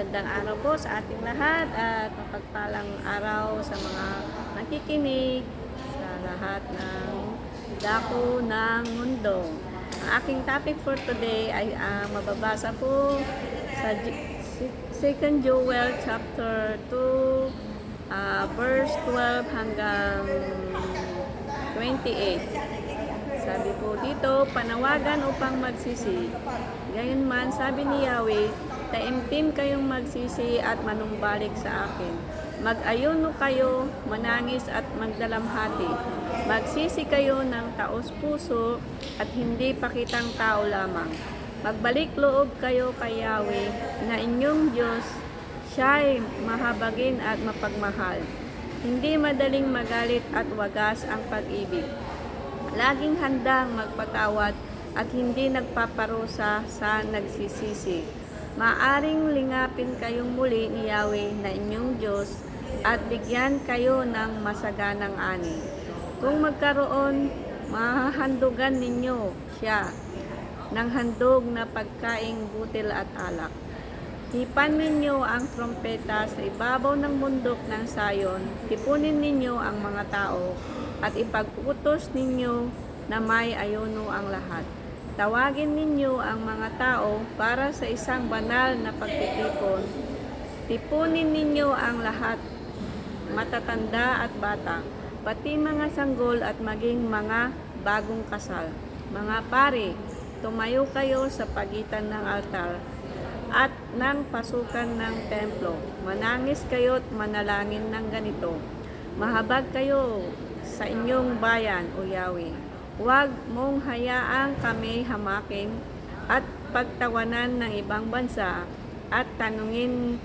magandang araw po sa ating lahat at mapagpalang araw sa mga nakikinig sa lahat ng dako ng mundo. Ang aking topic for today ay ah, mababasa po sa J- Second Joel chapter 2 ah, verse 12 hanggang 28. Sabi po dito, panawagan upang magsisi. Gayunman, sabi ni Yahweh, taimtim kayong magsisi at manumbalik sa akin. Mag-ayuno kayo, manangis at magdalamhati. Magsisi kayo ng taos puso at hindi pakitang tao lamang. Magbalik loob kayo kay Yahweh na inyong Diyos, siya'y mahabagin at mapagmahal. Hindi madaling magalit at wagas ang pag-ibig. Laging handang magpatawad at hindi nagpaparusa sa nagsisisi. Maaring lingapin kayong muli ni Yahweh na inyong Diyos at bigyan kayo ng masaganang ani. Kung magkaroon, mahahandugan ninyo siya ng handog na pagkaing butil at alak. Hipan ninyo ang trompeta sa ibabaw ng bundok ng sayon, tipunin ninyo ang mga tao, at ipag-utos ninyo na may ayuno ang lahat. Tawagin ninyo ang mga tao para sa isang banal na pagtitipon. Tipunin ninyo ang lahat, matatanda at bata, pati mga sanggol at maging mga bagong kasal. Mga pare, tumayo kayo sa pagitan ng altar at ng pasukan ng templo. Manangis kayo at manalangin ng ganito. Mahabag kayo sa inyong bayan, O Yahweh. Huwag mong hayaang kami hamakin at pagtawanan ng ibang bansa at tanungin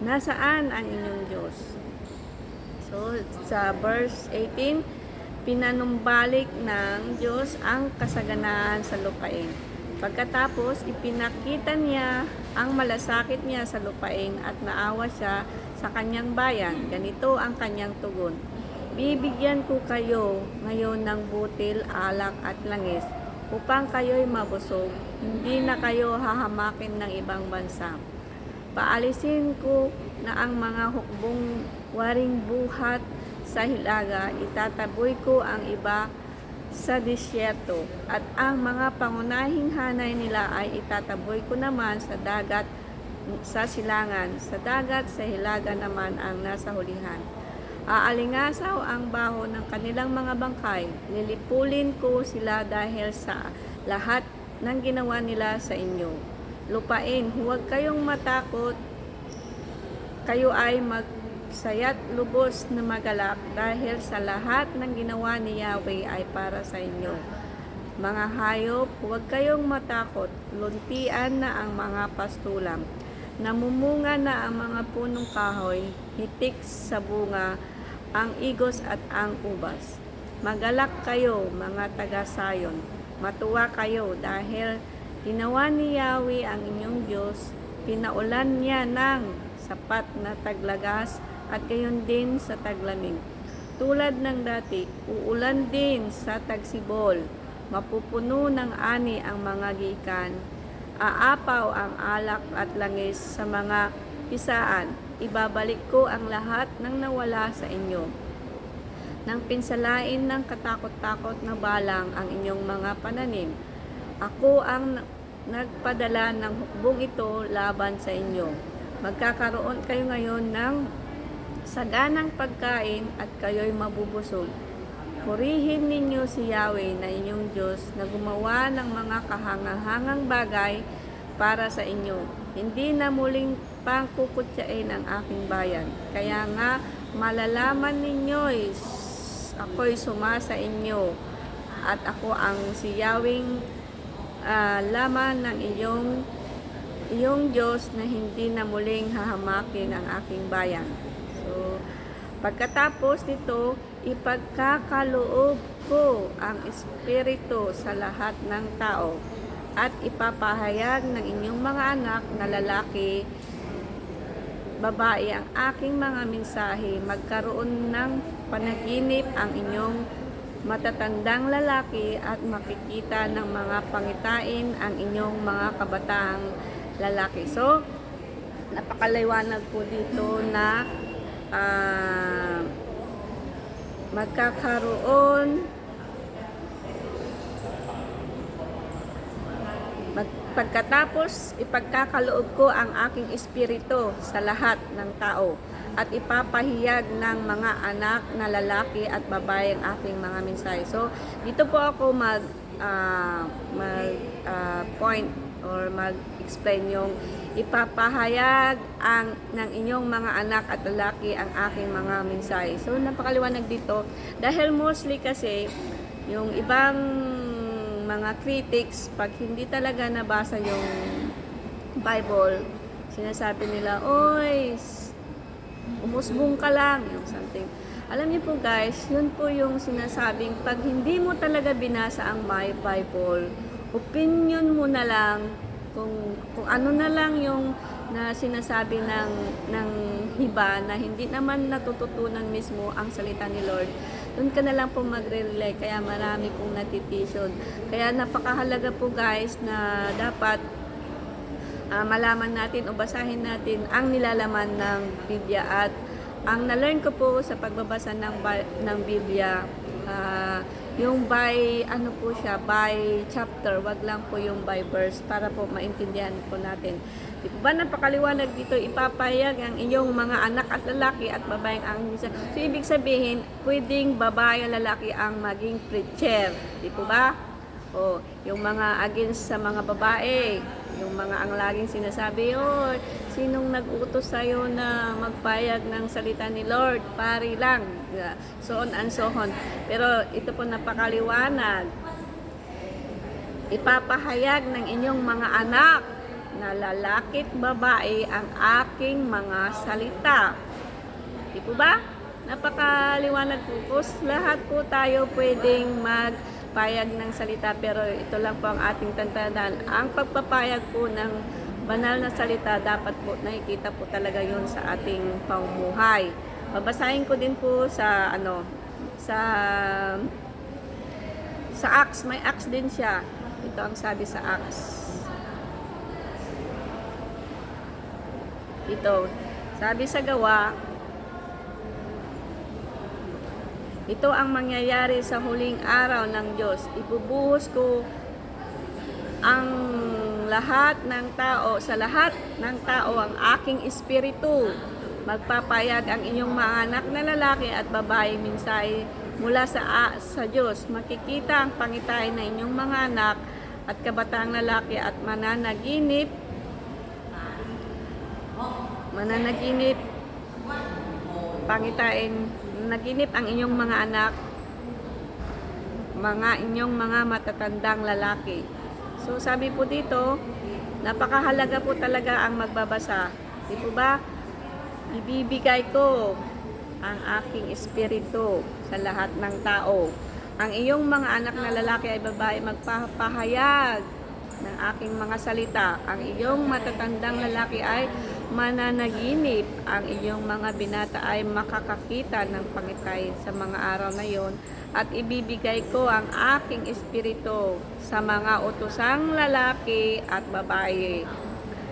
nasaan ang inyong Diyos. So, sa verse 18, pinanumbalik ng Diyos ang kasaganaan sa lupain. Pagkatapos, ipinakita niya ang malasakit niya sa lupain at naawa siya sa kanyang bayan. Ganito ang kanyang tugon. Bibigyan ko kayo ngayon ng butil, alak at langis upang kayo'y mabusog. Hindi na kayo hahamakin ng ibang bansa. Paalisin ko na ang mga hukbong waring buhat sa hilaga, itataboy ko ang iba sa disyerto at ang mga pangunahing hanay nila ay itataboy ko naman sa dagat sa silangan, sa dagat sa hilaga naman ang nasa hulihan. Aalingasaw ang baho ng kanilang mga bangkay. Lilipulin ko sila dahil sa lahat ng ginawa nila sa inyo. Lupain, huwag kayong matakot. Kayo ay magsayat lubos na magalak dahil sa lahat ng ginawa ni Yahweh ay para sa inyo. Mga hayop, huwag kayong matakot. Luntian na ang mga pastulam. Namumunga na ang mga punong kahoy, hitik sa bunga, ang igos at ang ubas. Magalak kayo, mga taga-sayon. Matuwa kayo dahil ginawa ni Yahweh ang inyong Diyos. Pinaulan niya ng sapat na taglagas at gayon din sa taglamig. Tulad ng dati, uulan din sa tagsibol. Mapupuno ng ani ang mga gikan. Aapaw ang alak at langis sa mga pisaan. Ibabalik ko ang lahat ng nawala sa inyo. Nang pinsalain ng katakot-takot na balang ang inyong mga pananim. Ako ang nagpadala ng hukbong ito laban sa inyo. Magkakaroon kayo ngayon ng saganang pagkain at kayo'y mabubusog. Purihin ninyo si Yahweh na inyong Diyos na gumawa ng mga kahangahangang bagay para sa inyo. Hindi na muling pangkukutsain ang aking bayan. Kaya nga, malalaman ninyo'y ako'y sumasa inyo at ako ang si Yahweh ah, laman ng iyong iyong Diyos na hindi na muling hahamakin ang aking bayan. So, pagkatapos nito, ipagkakaloob ko ang Espiritu sa lahat ng tao at ipapahayag ng inyong mga anak na lalaki, babae ang aking mga mensahe, magkaroon ng panaginip ang inyong matatandang lalaki at makikita ng mga pangitain ang inyong mga kabataang lalaki. So, napakaliwanag po dito na ah, magkakaroon pagkatapos ipagkakaloob ko ang aking espiritu sa lahat ng tao at ipapahiyag ng mga anak na lalaki at babae ang aking mga mensahe. So, dito po ako mag, ah, mag ah, point or mag-explain yung ipapahayag ang ng inyong mga anak at lalaki ang aking mga mensahe. So, napakaliwanag dito dahil mostly kasi yung ibang mga critics, pag hindi talaga nabasa yung Bible, sinasabi nila, Oy, umusbong ka lang, yung something. Alam niyo po guys, yun po yung sinasabing, pag hindi mo talaga binasa ang my Bible, opinion mo na lang, kung, kung ano na lang yung na sinasabi ng, ng iba na hindi naman natututunan mismo ang salita ni Lord, doon ka na lang po magre-rely. Kaya marami pong natitisyon. Kaya napakahalaga po guys na dapat ah, malaman natin o basahin natin ang nilalaman ng Biblia at ang na-learn ko po sa pagbabasa ng, ng Biblia ah, yung by ano po siya by chapter wag lang po yung by verse para po maintindihan po natin ba napakaliwanag dito ipapayag ang inyong mga anak at lalaki at babaeng ang misa. So ibig sabihin, pwedeng babae at lalaki ang maging preacher. Di po ba? O, yung mga against sa mga babae, yung mga ang laging sinasabi, oh, sinong nag-utos sa'yo na magpayag ng salita ni Lord? Pari lang. So on and so on. Pero ito po napakaliwanag. Ipapahayag ng inyong mga anak na lalaki at babae ang aking mga salita. Di po ba? Napakaliwanag po po. Lahat po tayo pwedeng magpayag ng salita pero ito lang po ang ating tandaan. Ang pagpapayag po ng banal na salita dapat po nakikita po talaga yon sa ating pamumuhay. Babasahin ko din po sa ano sa sa Acts, may Acts din siya. Ito ang sabi sa Acts. Ito, sabi sa gawa, ito ang mangyayari sa huling araw ng Diyos. Ibubuhos ko ang lahat ng tao, sa lahat ng tao ang aking espiritu. Magpapayag ang inyong mga anak na lalaki at babae minsahe mula sa, sa Diyos. Makikita ang pangitain ng inyong mga anak at kabataang lalaki at mananaginip mananaginip. Pangitain naginip ang inyong mga anak. Mga inyong mga matatandang lalaki. So sabi po dito napakahalaga po talaga ang magbabasa. Di po ba? Ibibigay ko ang aking espiritu sa lahat ng tao. Ang iyong mga anak na lalaki ay babae magpapahayag ng aking mga salita. Ang iyong matatandang lalaki ay mananaginip. Ang iyong mga binata ay makakakita ng pangitay sa mga araw na yon at ibibigay ko ang aking espiritu sa mga utosang lalaki at babae.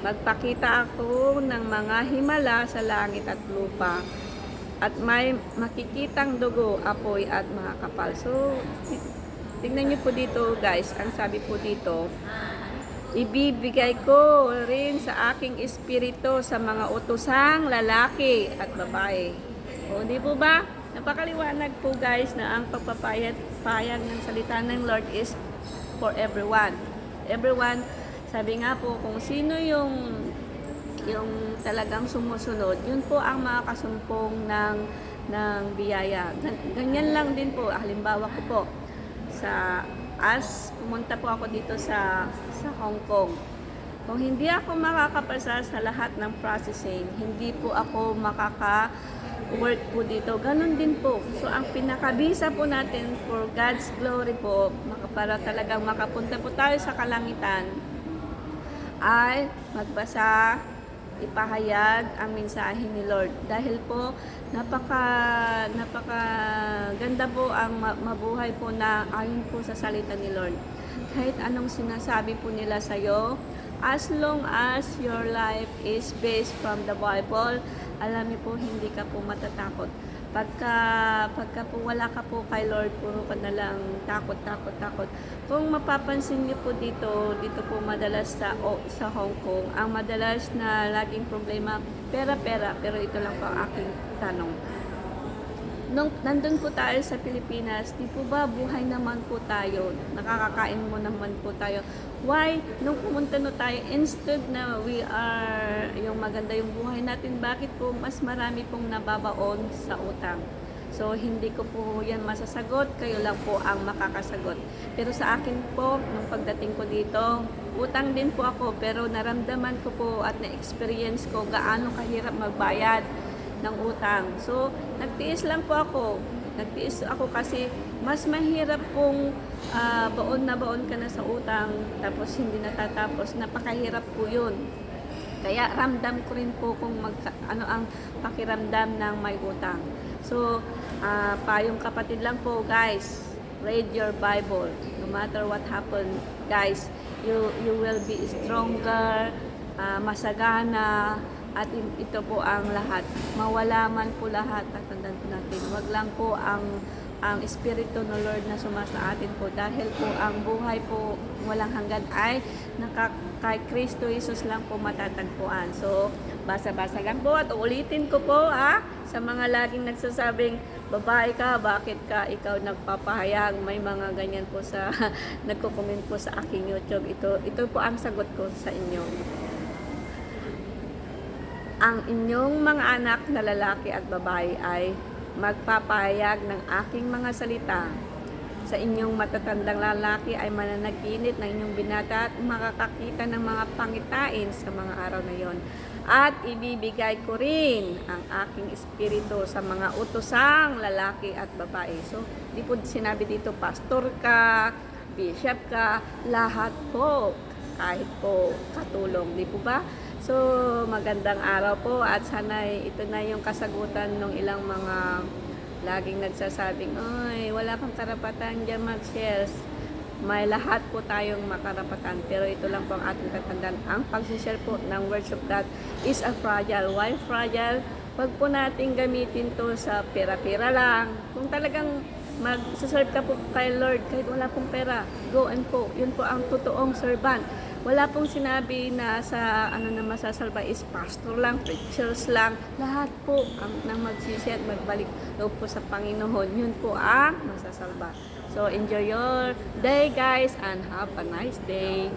Magpakita ako ng mga himala sa langit at lupa at may makikitang dugo, apoy at mga kapal. So, tingnan niyo po dito guys, ang sabi po dito, ibibigay ko rin sa aking espiritu sa mga utosang lalaki at babae. O, di po ba? Napakaliwanag po guys na ang pagpapayag payag ng salita ng Lord is for everyone. Everyone, sabi nga po, kung sino yung yung talagang sumusunod, yun po ang makakasumpong ng ng biyaya. Gan- Ganyan lang din po, halimbawa ko po sa as pumunta po ako dito sa sa Hong Kong. Kung hindi ako makakapasa sa lahat ng processing, hindi po ako makaka work po dito. Ganon din po. So, ang pinakabisa po natin for God's glory po, para talagang makapunta po tayo sa kalangitan, ay magbasa, ipahayag ang mensahe ni Lord. Dahil po, napaka, napaka ganda po ang ma- mabuhay po na ayon po sa salita ni Lord. Kahit anong sinasabi po nila sa iyo, As long as your life is based from the Bible, alam niyo po, hindi ka po matatakot. Pagka, pagka po wala ka po kay Lord, puro ka na lang takot, takot, takot. Kung mapapansin niyo po dito, dito po madalas sa, o, sa Hong Kong, ang madalas na laging problema, pera-pera, pero ito lang po ang aking tanong nung nandun po tayo sa Pilipinas, di po ba buhay naman po tayo, nakakakain mo naman po tayo. Why, nung pumunta no tayo, instead na we are, yung maganda yung buhay natin, bakit po mas marami pong nababaon sa utang? So, hindi ko po yan masasagot, kayo lang po ang makakasagot. Pero sa akin po, nung pagdating ko dito, utang din po ako, pero naramdaman ko po at na-experience ko gaano kahirap magbayad ng utang. So, nagtiis lang po ako. Nagtiis ako kasi mas mahirap pong baon na baon ka na sa utang tapos hindi natatapos. Napakahirap po yun. Kaya ramdam ko rin po kung mag, ano ang pakiramdam ng may utang. So, ah, payong kapatid lang po guys, read your Bible. No matter what happen, guys, you you will be stronger, ah, masagana, at ito po ang lahat. Mawala man po lahat, tatandaan po natin. Wag lang po ang ang Espiritu ng Lord na sumasa atin po dahil po ang buhay po walang hanggan ay naka, kay Kristo Jesus lang po matatagpuan. So, basa-basa lang po at ulitin ko po ha, sa mga laging nagsasabing babae ka, bakit ka ikaw nagpapahayag? May mga ganyan po sa nagko-comment po sa aking YouTube. Ito ito po ang sagot ko sa inyo ang inyong mga anak na lalaki at babae ay magpapahayag ng aking mga salita. Sa inyong matatandang lalaki ay mananaginit ng inyong binata at makakakita ng mga pangitain sa mga araw na yon. At ibibigay ko rin ang aking espiritu sa mga utosang lalaki at babae. So, di po sinabi dito, pastor ka, bishop ka, lahat po, kahit po katulong, di po ba? So, magandang araw po at sana ito na yung kasagutan ng ilang mga laging nagsasabing, ay, wala kang karapatan dyan mag-shares. May lahat po tayong makarapatan. Pero ito lang po ang ating tatandaan. Ang pag-share po ng words of God is a fragile. Why fragile? Huwag po natin gamitin to sa pera-pera lang. Kung talagang mag-serve ka po kay Lord kahit wala pong pera, go and po. Yun po ang totoong servant. Wala pong sinabi na sa ano na masasalba is pastor lang, preachers lang. Lahat po ang nang magsisi at magbalik loob po sa Panginoon. Yun po ang masasalba. So enjoy your day guys and have a nice day.